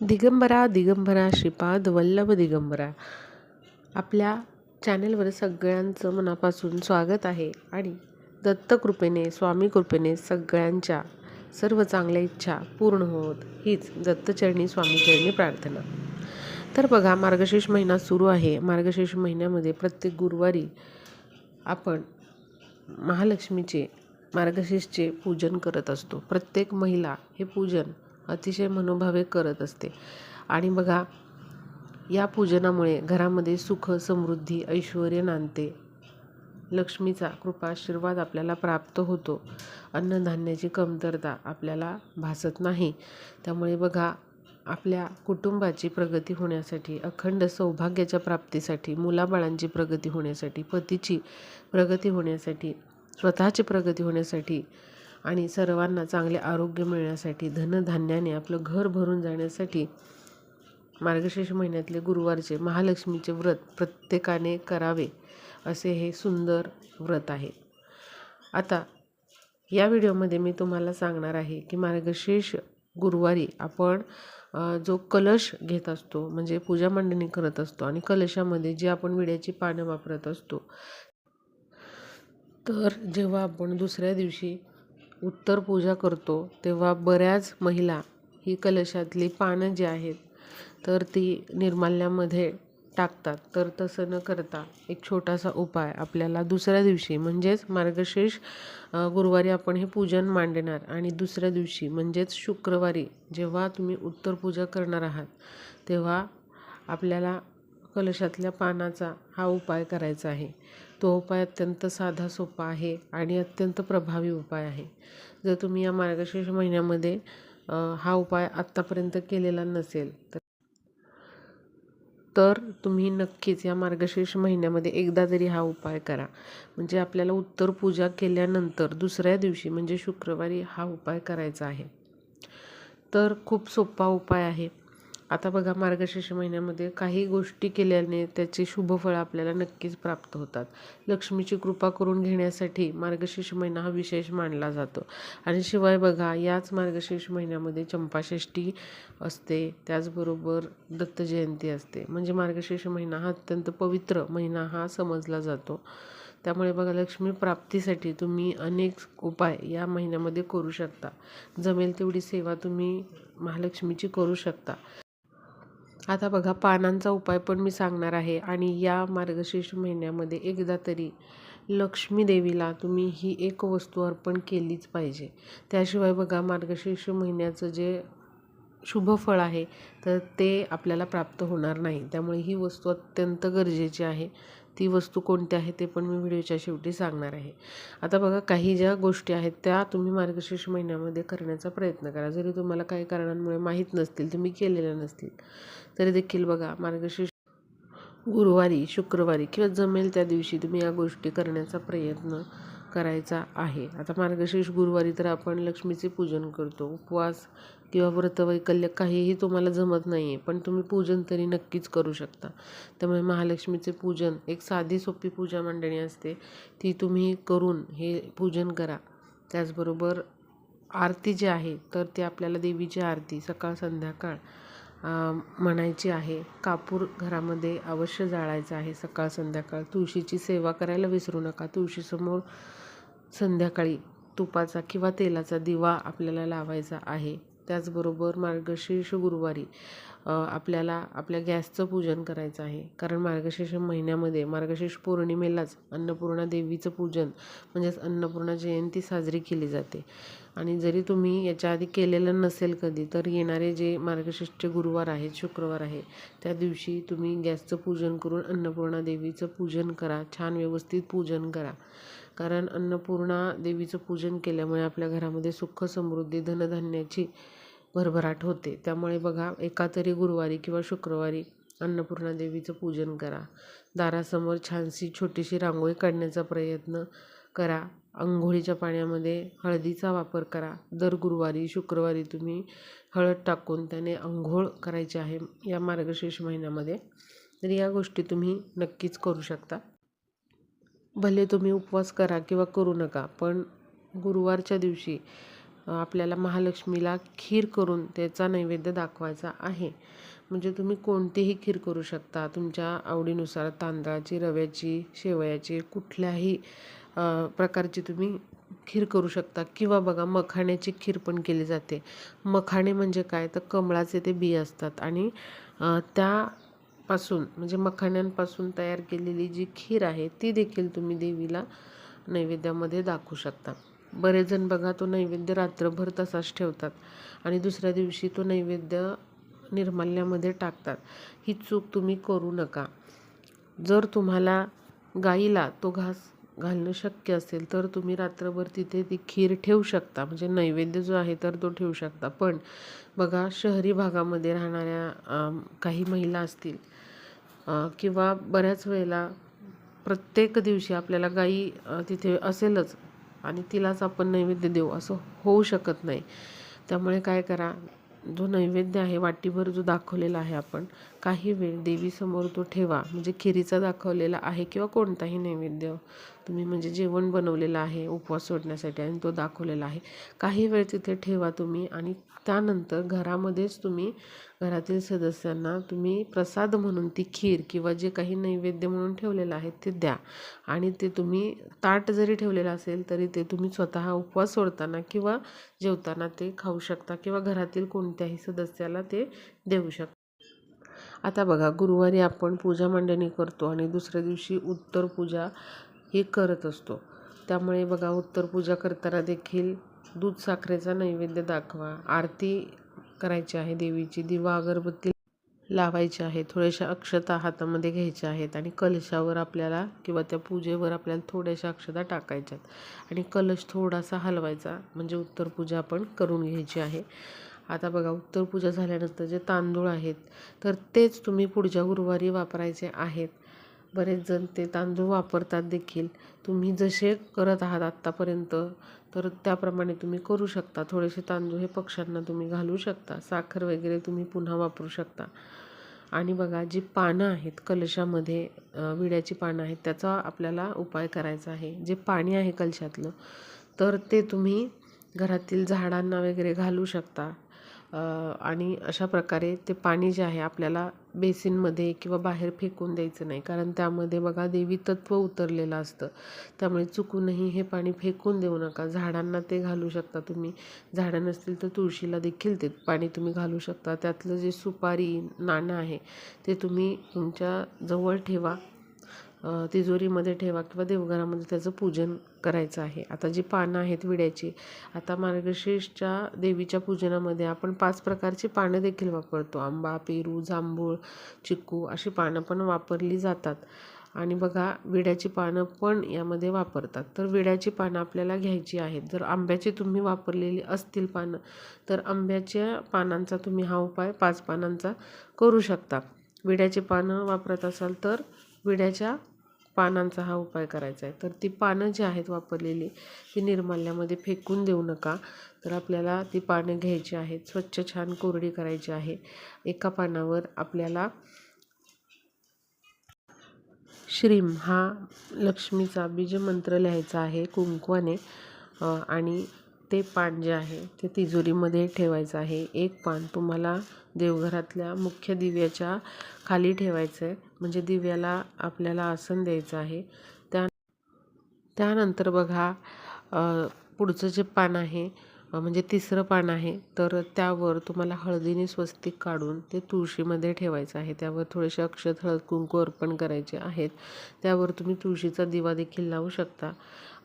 दिगंबरा दिगंबरा श्रीपाद वल्लभ दिगंबरा. आपल्या चॅनेलवर सगळ्यांचं मनापासून स्वागत आहे आणि दत्तकृपेने स्वामी कृपेने सगळ्यांच्या सर्व चांगल्या इच्छा पूर्ण होत हीच दत्तचरणी स्वामीचरणी प्रार्थना. तर बघा मार्गशीर्ष महिना सुरू आहे. मार्गशीर्ष महिन्यामध्ये प्रत्येक गुरुवारी आपण महालक्ष्मीचे मार्गशीर्षचे पूजन करत असतो. प्रत्येक महिला हे पूजन अतिशय मनोभावे करत असते. आणि बघा या पूजनामुळे घरामध्ये सुख समृद्धी ऐश्वर नांदते. लक्ष्मीचा कृपा आशीर्वाद आपल्याला प्राप्त होतो. अन्नधान्याची कमतरता आपल्याला भासत नाही. त्यामुळे बघा आपल्या कुटुंबाची प्रगती होण्यासाठी अखंड सौभाग्याच्या प्राप्तीसाठी मुलाबाळांची प्रगती होण्यासाठी पतीची प्रगती होण्यासाठी स्वतःची प्रगती होण्यासाठी आणि सर्वांना चांगले आरोग्य मिळण्यासाठी धनधान्याने आपलं घर भरून जाण्यासाठी मार्गशीर्ष महिन्यातले गुरुवारचे महालक्ष्मीचे व्रत प्रत्येकाने करावे असे हे सुंदर व्रत आहे. आता या व्हिडिओमध्ये मी तुम्हाला सांगणार आहे की मार्गशीर्ष गुरुवारी आपण जो कलश घेत असतो म्हणजे पूजा मांडणी करत असतो आणि कलशामध्ये जी आपण विड्याची पानं वापरत असतो तर जेव्हा आपण दुसऱ्या दिवशी उत्तर पूजा करतो तेव्हा बऱ्याच महिला ही कलशातली पानं जी आहेत तर ती निर्माल्यामध्ये टाकतात. तर तसं न करता एक छोटासा उपाय आपल्याला दुसऱ्या दिवशी म्हणजेच मार्गशीर्ष गुरुवारी आपण हे पूजन मांडणार आणि दुसऱ्या दिवशी म्हणजेच शुक्रवारी जेव्हा तुम्ही उत्तर पूजा करणार आहात तेव्हा आपल्याला कलशातल्या पानाचा हा उपाय करायचा आहे. तो उपाय अत्यंत साधा सोपा आहे आणि अत्यंत प्रभावी उपाय आहे. जर तुम्ही या मार्गशीर्ष महिन्यामध्ये हा उपाय आत्तापर्यंत केलेला नसेल तर तर तुम्ही नक्कीच या मार्गशीर्ष महिन्यामध्ये एकदा तरी हा उपाय करा. म्हणजे आपल्याला उत्तर पूजा केल्यानंतर दुसऱ्या दिवशी म्हणजे शुक्रवारी हा उपाय करायचा आहे. तर खूप सोपा उपाय आहे. आता बघा मार्गशीर्ष महिन्यामध्ये काही गोष्टी केल्याने त्याचे शुभफळ आपल्याला नक्कीच प्राप्त होतात. लक्ष्मीची कृपा करून घेण्यासाठी मार्गशीर्ष महिना हा विशेष मानला जातो. आणि शिवाय बघा याच मार्गशीर्ष महिन्यामध्ये चंपाषष्ठी असते त्याचबरोबर दत्त जयंती असते. म्हणजे मार्गशीर्ष महिना हा अत्यंत पवित्र महिना हा समजला जातो. त्यामुळे बघा लक्ष्मी प्राप्तीसाठी तुम्ही अनेक उपाय या महिन्यामध्ये करू शकता. जमेल तेवढी सेवा तुम्ही महालक्ष्मीची करू शकता. आता बघा पानांचा उपाय पण मी सांगणार आहे. आणि या मार्गशीर्ष महिन्यामध्ये एकदा तरी लक्ष्मी देवीला तुम्ही ही एक वस्तू अर्पण केलीच पाहिजे. त्याशिवाय बघा मार्गशीर्ष महिन्याचं जे शुभ फळ आहे तर ते आपल्याला प्राप्त होणार नाही. त्यामुळे ही वस्तू अत्यंत गरजेची आहे. ती वस्तू कोणती आहे ते पण मी व्हिडिओच्या शेवटी सांगणार आहे. आता बघा काही ज्या गोष्टी आहेत त्या तुम्ही मार्गशीर्ष महिन्यामध्ये करण्याचा प्रयत्न करा. जरी तुम्हाला काही कारणांमुळे माहीत नसतील तुम्ही केलेल्या नसतील तरी देखील बघा मार्गशीर्ष गुरुवारी शुक्रवारी किंवा जमेल त्या दिवशी तुम्ही या गोष्टी करण्याचा प्रयत्न करायचा आहे. आता मार्गशीर्ष गुरुवारी तर आपण लक्ष्मीचे पूजन करतो. उपवास किंवा व्रतवैकल्य काहीही तुम्हाला जमत नाही आहे पण तुम्ही पूजन तरी नक्कीच करू शकता. त्यामुळे महालक्ष्मीचे पूजन एक साधी सोपी पूजा मांडणी असते ती तुम्ही करून हे पूजन करा. त्याचबरोबर आरती जी आहे तर ती आपल्याला देवीची आरती सकाळ संध्याकाळ म्हणायची आहे. कापूर घरामध्ये अवश्य जाळायचा आहे सकाळ संध्याकाळ. तुळशीची सेवा करायला विसरू नका. तुळशीसमोर संध्याकाळी तुपाचा किंवा तेलाचा दिवा आपल्याला लावायचा आहे. त्याचबरोबर मार्गशीर्ष गुरुवारी आपल्याला आपल्या गॅसचं पूजन करायचं आहे. कारण मार्गशीर्ष महिन्यामध्ये मार्गशीर्ष पौर्णिमेलाच अन्नपूर्णा देवीचं पूजन म्हणजेच अन्नपूर्णा जयंती साजरी केली जाते. आणि जरी तुम्ही याच्या आधी केलेलं नसेल कधी तर येणारे जे मार्गशीर्षचे गुरुवार आहेत शुक्रवार आहे त्या दिवशी तुम्ही गॅसचं पूजन करून अन्नपूर्णा देवीचं पूजन करा. छान व्यवस्थित पूजन करा. कारण अन्नपूर्णा देवीचं पूजन केल्यामुळे आपल्या घरामध्ये सुख समृद्धी धनधान्याची भरभराट होते. त्यामुळे बघा एका तरी गुरुवारी किंवा शुक्रवारी अन्नपूर्णा देवीचं पूजन करा. दारासमोर छानशी छोटीशी रांगोळी काढण्याचा प्रयत्न करा. अंघोळीच्या पाण्यामध्ये हळदीचा वापर करा. दर गुरुवारी शुक्रवारी तुम्ही हळद टाकून त्याने अंघोळ करायची आहे या मार्गशीर्ष महिन्यामध्ये. तर या गोष्टी तुम्ही नक्कीच करू शकता. भले तुम्ही उपवास करा किंवा करू नका पण गुरुवारच्या दिवशी आपल्याला महालक्ष्मीला खीर करून त्याचा नैवेद्य दाखवायचा आहे. म्हणजे तुम्ही कोणतीही खीर करू शकता. तुमच्या आवडीनुसार तांदळाची रव्याची शेवयाची कुठल्याही प्रकारची तुम्ही खीर करू शकता. किंवा बघा मखाण्याची खीर पण केली जाते. मखाणे म्हणजे काय? तर कमळाचे ते बी असतात. आणि त्यापासून म्हणजे मखाण्यांपासून तयार केलेली जी खीर आहे ती देखील तुम्ही देवीला नैवेद्यामध्ये दाखवू शकता. बरेच जण बघा तो नैवेद्य रात्रभर तसाच ठेवतात आणि दुसऱ्या दिवशी तो नैवेद्य निर्माल्यामध्ये टाकतात. ही चूक तुम्ही करू नका. जर तुम्हाला गाईला तो घास घालणं शक्य असेल तर तुम्ही रात्रभर तिथे ती खीर ठेवू शकता. म्हणजे नैवेद्य जो आहे तर तो ठेवू शकता. पण बघा शहरी भागामध्ये राहणाऱ्या काही महिला असतील किंवा बऱ्याच वेळेला प्रत्येक दिवशी आपल्याला गाई तिथे असेलच. आणि तिलाच आपण नैवेद्य देऊ असं होऊ शकत नाही. त्यामुळे काय करा जो नैवेद्य आहे वाटीभर जो दाखवलेला आहे आपण काही वेळ देवीसमोर तो ठेवा. म्हणजे खिरीचा दाखवलेला आहे किंवा कोणताही नैवेद्य. तुम्ही म्हणजे जेवण बनवलेलं आहे उपवास सोडण्यासाठी आणि तो दाखवलेला आहे. काही वेळ तिथे ठेवा तुम्ही आणि त्यानंतर घरामध्येच तुम्ही घरातील सदस्यांना तुम्ही प्रसाद म्हणून ती खीर किंवा जे काही नैवेद्य म्हणून ठेवलेलं आहे ते द्या. आणि ते तुम्ही ताट जरी ठेवलेलं असेल तरी ते तुम्ही स्वतः उपवास सोडताना किंवा जेवताना ते खाऊ शकता किंवा घरातील कोणत्याही सदस्याला ते देऊ शकता. आता बघा गुरुवारी आपण पूजा मांडणी करतो आणि दुसऱ्या दिवशी उत्तर पूजा हे करत असतो. त्यामुळे बघा उत्तर पूजा करताना देखील दूध साखरेचा नैवेद्य दाखवा. आरती करायची आहे देवीची दिवा अगरबत्ती लावायची आहे थोड्याशा अक्षता हातामध्ये घ्यायच्या आहेत आणि कलशावर आपल्याला किंवा त्या पूजेवर आपल्याला थोड्याशा अक्षता टाकायच्यात आणि कलश थोडासा हलवायचा. म्हणजे उत्तर पूजा आपण करून घ्यायची आहे. आता बघा उत्तर पूजा झाल्यानंतर जे तांदूळ आहेत तर तेच तुम्ही पुढच्या गुरुवारी वापरायचे आहेत. बरेच जण ते तांदूळ वापरतात देखील. तुम्ही जसे करत आहात आत्तापर्यंत तर त्याप्रमाणे तुम्ही करू शकता. थोडेसे तांदूळ हे पक्ष्यांना तुम्ही घालू शकता. साखर वगैरे तुम्ही पुन्हा वापरू शकता. आणि बघा जी पानं आहेत कलशामध्ये विड्याची पानं आहेत त्याचा आपल्याला उपाय करायचा आहे. जे पाणी आहे कलशातलं तर ते तुम्ही घरातील झाडांना वगैरे घालू शकता. आणि अशा प्रकारे ते पाणी जे आहे आपल्याला बेसिनमध्ये किंवा बाहेर फेकून द्यायचं नाही. कारण त्यामध्ये बघा देवी तत्त्व उतरलेलं असतं. त्यामुळे चुकूनही हे पाणी फेकून देऊ नका. झाडांना ते घालू शकता तुम्ही. झाडं नसतील तर तुळशीला देखील ते पाणी तुम्ही घालू शकता. त्यातलं जे सुपारी नाणं आहे ते तुम्ही तुमच्या जवळ ठेवा. तिजोरीमध्ये ठेवा किंवा देवघरामध्ये त्याचं पूजन करायचं आहे. आता जी पानं आहेत विड्याची आता मार्गशीर्षच्या देवीच्या पूजनामध्ये आपण पाच प्रकारची पानं देखील वापरतो. आंबा पेरू जांभूळ चिक्कू अशी पानं पण वापरली जातात. आणि बघा विड्याची पानं पण यामध्ये वापरतात. तर विड्याची पानं आपल्याला घ्यायची आहेत. जर आंब्याची तुम्ही वापरलेली असतील पानं तर आंब्याच्या पानांचा तुम्ही हा उपाय पाच पानांचा करू शकता. विड्याची पानं वापरत असाल तर विड्याच्या पानांचा हा उपाय करायचा आहे. तर ती पानं जी आहेत वापरलेली ती निर्माल्यामध्ये फेकून देऊ नका. तर आपल्याला ती पानं घ्यायची आहेत स्वच्छ छान कोरडी करायची आहे. एका पानावर आपल्याला श्रीम हा लक्ष्मीचा बीजमंत्र लिहायचा आहे कुंकवाने. आणि ते पान जे आहे ते तिजोरीमध्ये ठेवायचं आहे. एक पान तुम्हाला देवघरातल्या मुख्य दिव्याच्या खाली ठेवायचं आहे म्हणजे दिव्याला आपल्याला आसन द्यायचं आहे. त्या त्यानंतर बघा पुढचं जे पान आहे म्हणजे तिसरं पान आहे तर त्यावर तुम्हाला हळदीने स्वस्तिक काढून ते तुळशीमध्ये ठेवायचं आहे. त्यावर थोडेसे अक्षत हळद कुंकू अर्पण करायचे आहेत. त्यावर तुम्ही तुळशीचा दिवा देखील लावू शकता.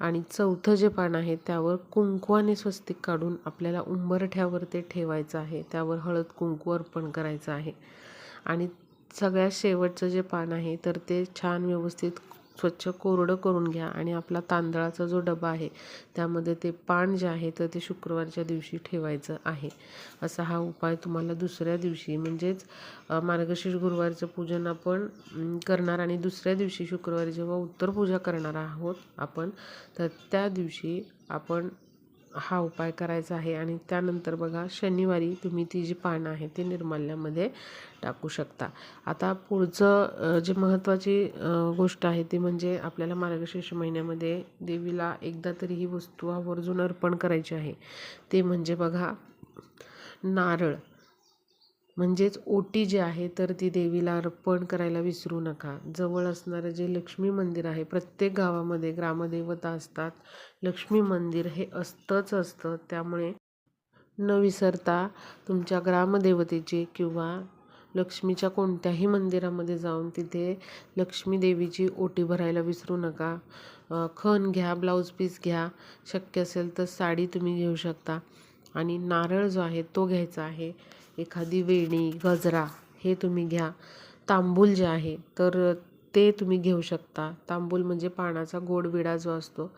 आणि चौथं जे पान आहे त्यावर कुंकवाने स्वस्तिक काढून आपल्याला उंबरठ्यावर ते ठेवायचं आहे. त्यावर हळद कुंकू अर्पण करायचं आहे. आणि सगळ्यात शेवटचं जे पान आहे तर ते छान व्यवस्थित स्वच्छ कोरडं करून घ्या आणि आपला तांदळाचा जो डबा आहे त्यामध्ये ते पान जे आहे तर ते शुक्रवारच्या दिवशी ठेवायचं आहे. असा हा उपाय तुम्हाला दुसऱ्या दिवशी म्हणजेच मार्गशीर्ष गुरुवारचं पूजन आपण करणार आणि दुसऱ्या दिवशी शुक्रवारी जेव्हा उत्तर पूजा करणार आहोत आपण तर त्या दिवशी आपण हा उपाय करायचा आहे आणि त्यानंतर बघा शनिवारी तुम्ही ती जी पानं आहे ती निर्माल्यामध्ये टाकू शकता. आता पुढचं जे महत्त्वाची गोष्ट आहे ती म्हणजे आपल्याला मार्गशीर्ष महिन्यामध्ये देवीला एकदा तरी ही वस्तू आवर्जून अर्पण करायची आहे. ते म्हणजे बघा नारळ. म्हणजेच ओटी जी आहे तर ती देवीला अर्पण करायला विसरू नका. जवळ असणारं जे लक्ष्मी मंदिर आहे प्रत्येक गावामध्ये ग्रामदेवता असतात. लक्ष्मी मंदिर हे असतंच असतं. त्यामुळे न विसरता तुमच्या ग्रामदेवतेची किंवा लक्ष्मीच्या कोणत्याही मंदिरामध्ये जाऊन तिथे लक्ष्मी देवीची ओटी भरायला विसरू नका. खण घ्या ब्लाऊज पीस घ्या. शक्य असेल तर साडी तुम्ही घेऊ शकता. आणि नारळ जो आहे तो घ्यायचा आहे. एखादी वेणी गजरा हे तुम्ही घ्या. तांबूल जे आहे तर ते तुम्ही घेऊ शकता. तांबूल म्हणजे पानाचा गोड विडा जो असतो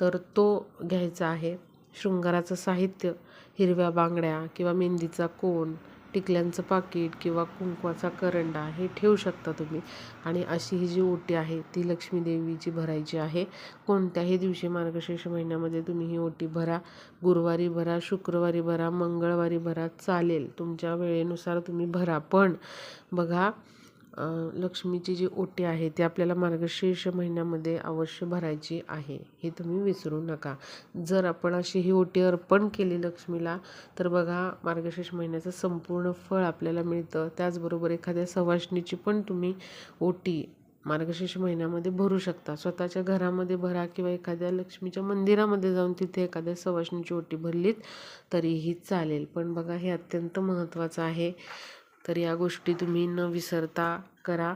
तर तो घ्यायचा आहे. शृंगाराचं साहित्य हिरव्या बांगड्या किंवा मेहंदीचा कोन टिकल्यांचं पाकिट किंवा कुंकवाचा करंडा हे ठेवू शकता तुम्ही. आणि अशी ही जी ओटी आहे ती लक्ष्मी देवीची भरायची आहे. कोणत्याही दिवशी मार्गशीर्ष महिन्यामध्ये तुम्ही ही ओटी भरा. गुरुवारी भरा शुक्रवारी भरा मंगळवारी भरा चालेल. तुमच्या वेळेनुसार तुम्ही भरा. पण बघा लक्ष्मीची जी ओटी आहे ती आपल्याला मार्गशीर्ष महिन्यामध्ये अवश्य भरायची आहे. हे तुम्ही विसरू नका. जर आपण अशी ही ओटी अर्पण केली लक्ष्मीला तर बघा मार्गशीर्ष महिन्याचं संपूर्ण फळ आपल्याला मिळतं. त्याचबरोबर एखाद्या सवाष्णीची पण तुम्ही ओटी मार्गशीर्ष महिन्यामध्ये भरू शकता. स्वतःच्या घरामध्ये भरा किंवा एखाद्या लक्ष्मीच्या मंदिरामध्ये जाऊन तिथे एखाद्या सवाष्णीची ओटी भरलीत तरीही चालेल. पण बघा हे अत्यंत महत्त्वाचं आहे. तर या गोष्टी तुम्ही न विसरता करा.